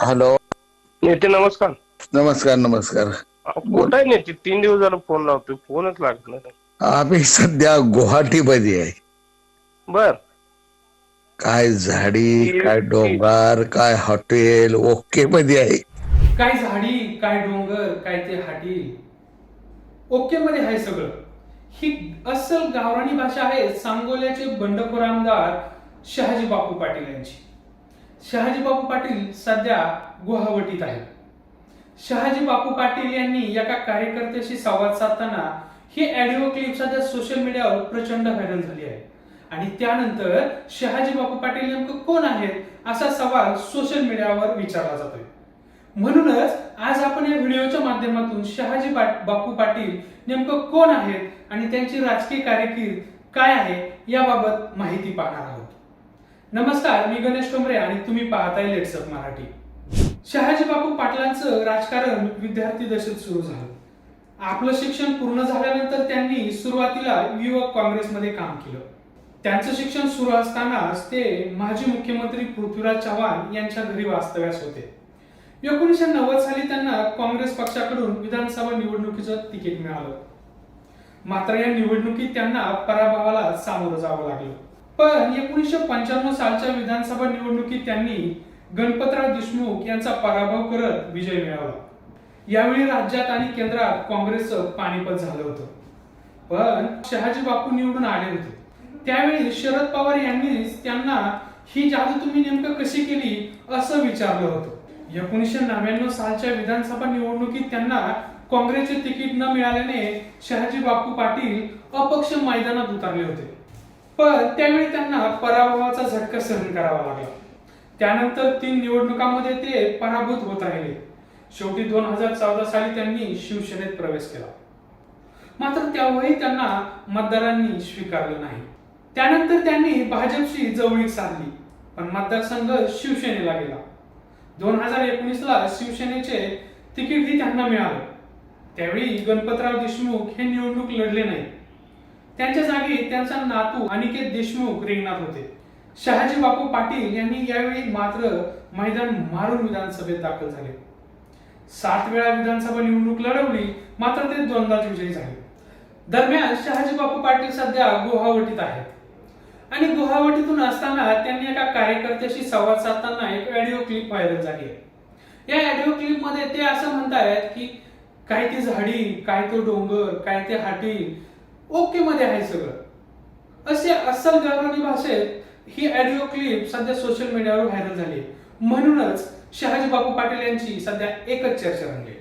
Hello. नेते नमस्कार. नमस्कार नमस्कार. कुठं आहे नेते? तीन दिवस झाला फोन लावतोय. फोनच लागत नाही. आम्ही सध्या गुवाहाटीमध्ये आहे. बर. काय झाडी काय डोंगर काय हॉटेल ओके मध्ये आहे. काय झाडी काय डोंगर काय ते हाटी ओके मध्ये आहे सगळं. ही अस्सल गावरानी भाषा आहे सांगोल्याचे बंडखोर आमदार शहाजी बापू पाटील यांची. शहाजी बापू पाटील सध्या गुवाहाटीत आहेत. शहाजी बापू पाटील यांनी एका कार्यकर्त्याशी संवाद साधताना ही ऑडिओ क्लिप सध्या सोशल मीडियावर प्रचंड व्हायरल झाली आहे. आणि त्यानंतर शहाजी बापू पाटील नेमकं कोण आहेत असा सवाल सोशल मीडियावर विचारला जातोय. म्हणूनच आज आपण या व्हिडिओच्या माध्यमातून शहाजी बापू पाटील नेमकं कोण आहेत आणि त्यांची राजकीय कारकीर्द काय आहे याबाबत माहिती पाहणार आहोत. नमस्कार मी गणेश टोमरे आणि तुम्ही पाहताय लेट्सअप मराठी. शहाजी बापू पाटलांचं राजकारण विद्यार्थी दशेत सुरू झालं. आपलं शिक्षण पूर्ण झाल्यानंतर त्यांनी सुरुवातीला युवक काँग्रेसमध्ये काम केलं. त्यांचं शिक्षण सुरू असतानाच ते माजी मुख्यमंत्री पृथ्वीराज चव्हाण यांच्या घरी वास्तव्यास होते. एकोणीसशे नव्वद साली त्यांना काँग्रेस पक्षाकडून विधानसभा निवडणुकीचं तिकीट मिळालं. मात्र या निवडणुकीत त्यांना पराभवाला सामोरं जावं लागलं. पण एकोणीसशे पंच्याण्णव सालच्या विधानसभा निवडणुकीत त्यांनी गणपतराव देशमुख यांचा पराभव करत विजय मिळवला. यावेळी राज्यात आणि केंद्रात काँग्रेसचं पाणीपत झालं होतं. पण शहाजी बापू निवडून आले होते. त्यावेळी शरद पवार यांनीच त्यांना ही जादू तुम्ही नेमकं कशी केली असं विचारलं होतं. एकोणीसशे नव्याण्णव सालच्या विधानसभा निवडणुकीत त्यांना काँग्रेसचे तिकीट न मिळाल्याने शहाजी बापू पाटील अपक्ष मैदानात उतरले होते. पण त्यावेळी त्यांना पराभवाचा झटका सहन करावा लागला. त्यानंतर तीन निवडणुकांमध्ये ते पराभूत होत राहिले. शेवटी दोन हजार चौदा साली त्यांनी शिवसेनेत प्रवेश केला. मात्र तेव्हाही त्यांना मतदारांनी स्वीकारलं नाही. त्यानंतर त्यांनी भाजपशी जवळीक साधली पण मतदारसंघ शिवसेनेला गेला. दोन हजार एकोणीस ला शिवसेनेचे तिकीटही त्यांना मिळालं. त्यावेळी गणपतराव देशमुख हे निवडणूक लढले नाही त्यांच्या जागी त्यांचा नातू अनिकेत देशमुख रिंगणात होते. शहाजी बापू पाटील यांनी यावेळी मात्र मैदान मारून विधानसभेत दाखल झाले. सात वेळा विधानसभा निवडणूक लढवली मात्र ते दोनदाच विजयी झाले. दरम्यान शहाजी बापू पाटील सध्या गुवाहाटीत आहेत. आणि गुवाहाटीतून असताना त्यांनी एका कार्यकर्त्याशी संवाद साधताना एक ऑडिओ क्लिप व्हायरल झाली आहे. या ऑडिओ क्लिपमध्ये ते असं म्हणतायत की काय ती झाडी काय तो डोंगर काय ते हाटी ओके मध्ये आहे सगळं असे अस्सल गावरानी भाषेत ही ऑडिओ क्लिप सध्या सोशल मीडियावर व्हायरल झाली आहे. म्हणूनच शहाजी बापू पाटील यांची सध्या एकच चर्चा रंगली